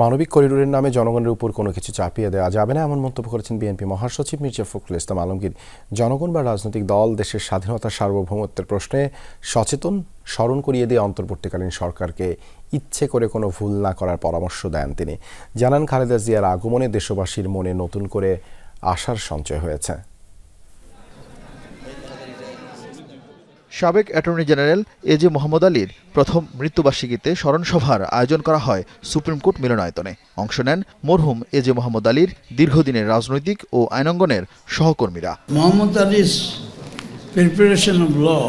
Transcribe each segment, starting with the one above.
মানবিক করিডোরের নামে জনগণের উপর কোনো কিছু চাপিয়ে দেওয়া যাবে না, এমন মন্তব্য করেছেন বিএনপি মহাসচিব মির্জা ফখরুল ইসলাম আলমগীর। জনগণ বা রাজনৈতিক দল দেশের স্বাধীনতা, সার্বভৌমত্বের প্রশ্নে সচেতন, স্মরণ করিয়ে দিয়ে অন্তর্বর্তীকালীন সরকারকে ইচ্ছে করে কোনো ভুল না করার পরামর্শ দেন তিনি। জানান খালেদা জিয়ার আগমনে দেশবাসীর মনে নতুন করে আশার সঞ্চয় হয়েছে। সাবেক attorney general A J Mohammad আলীর প্রথম মৃত্যুবার্ষিকীতে স্মরণসভার আয়োজন করা হয় সুপ্রিম কোর্ট মিলনায়তনে। অংশ নেন মরহুম এ জে মোহাম্মদ আলীর দীর্ঘদিনের রাজনৈতিক ও আইনাঙ্গনের সহকর্মীরা। মোহাম্মদ আলীর প্রিপারেশন law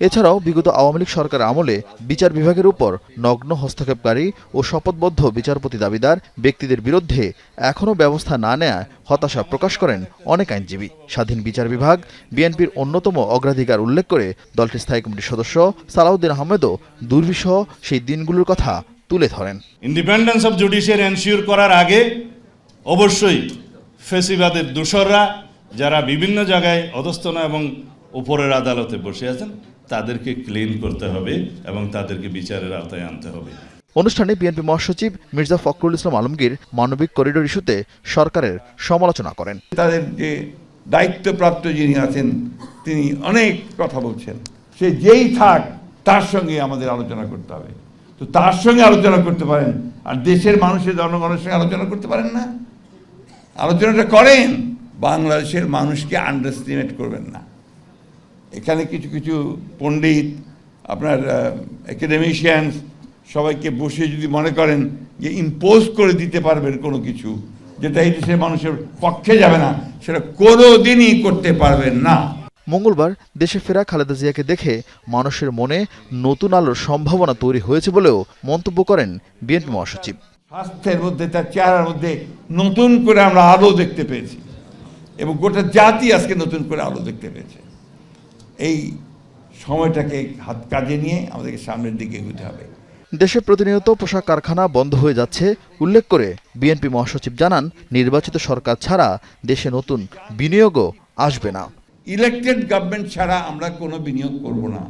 এছাড়াও বিগত আওয়ামী লীগ সরকার আমলে বিচার বিভাগের উপর নগ্ন হস্তক্ষেপকারী ও শপথবদ্ধ বিচারপতি দাবিদার ব্যক্তিদের বিরুদ্ধে এখনও ব্যবস্থা না নেয় হতাশা প্রকাশ করেন অনেক আইনজীবী। স্বাধীন বিচার বিভাগ, বিএনপির অন্যতম অগ্রাধিকার উল্লেখ করে দলটির স্থায়ী কমিটির সদস্য সালাউদ্দিন আহমেদও দুর্বিষহ সেই দিনগুলোর কথা তুলে ধরেন। ইন্ডিপেন্ডেন্স অফ জুডিশিয়ারি এনশিওর করার আগে অবশ্যই ফেসিবাদের দোসররা, যারা বিভিন্ন জায়গায় অধস্তন এবং উপরের আদালতে বসে আছেন তাদেরকে ক্লিন করতে হবে এবং তাদেরকে বিচারের আওতায় আনতে হবে। অনুষ্ঠানে বিএনপি মহাসচিব মির্জা ফখরুল ইসলাম আলমগীর মানবিক করিডোর ইস্যুতে সরকারের সমালোচনা করেন। তাদের যে দায়িত্বপ্রাপ্ত যিনি আছেন তিনি অনেক কথা বলছেন। সে যেই থাক তার সঙ্গে আমাদের আলোচনা করতে হবে। তো তার সঙ্গে আলোচনা করতে পারেন আর দেশের মানুষের জনগণের সঙ্গে আলোচনা করতে পারেন না। আলোচনাটা করেন বাংলাদেশের মানুষকে আন্ডারস্টিমেট করবেন না। এখানে কিছু কিছু পণ্ডিত আপনার একাডেমিশিয়ান সবাইকে বসে যদি মনে করেন যে ইম্পোজ করে দিতে পারবেন কোনো কিছু যেটা এই দেশের মানুষের পক্ষে যাবে না সেটা কোনো দিনই করতে পারবেন না। মঙ্গলবার দেশে ফেরা খালেদা জিয়াকে দেখে মানুষের মনে নতুন আলোর সম্ভাবনা তৈরি হয়েছে বলেও মন্তব্য করেন বিএনপি মহাসচিব। স্বাস্থ্যের মধ্যে তার চেহারার মধ্যে নতুন করে আমরা আলো দেখতে পেয়েছি এবং গোটা জাতি আজকে নতুন করে আলো দেখতে পেয়েছে। এই সময়টাকে হাত কাজে নিয়ে আমাদেরকে সামনের দিকে এগোতে হবে। দেশে প্রতিনিয়ত পোশাক কারখানা বন্ধ হয়ে যাচ্ছে উল্লেখ করে বিএনপি মহাসচিব জানান নির্বাচিত সরকার ছাড়া দেশে নতুন বিনিয়োগও আসবে না। ইলেকটেড গভর্নমেন্ট ছাড়া আমরা কোনো বিনিয়োগ করব না।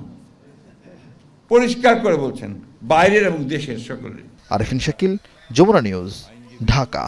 পরিষ্কার করে বলছেন বাইরের এবং দেশের সকলের। আরেফিন শাকিল যমুনা নিউজ ঢাকা।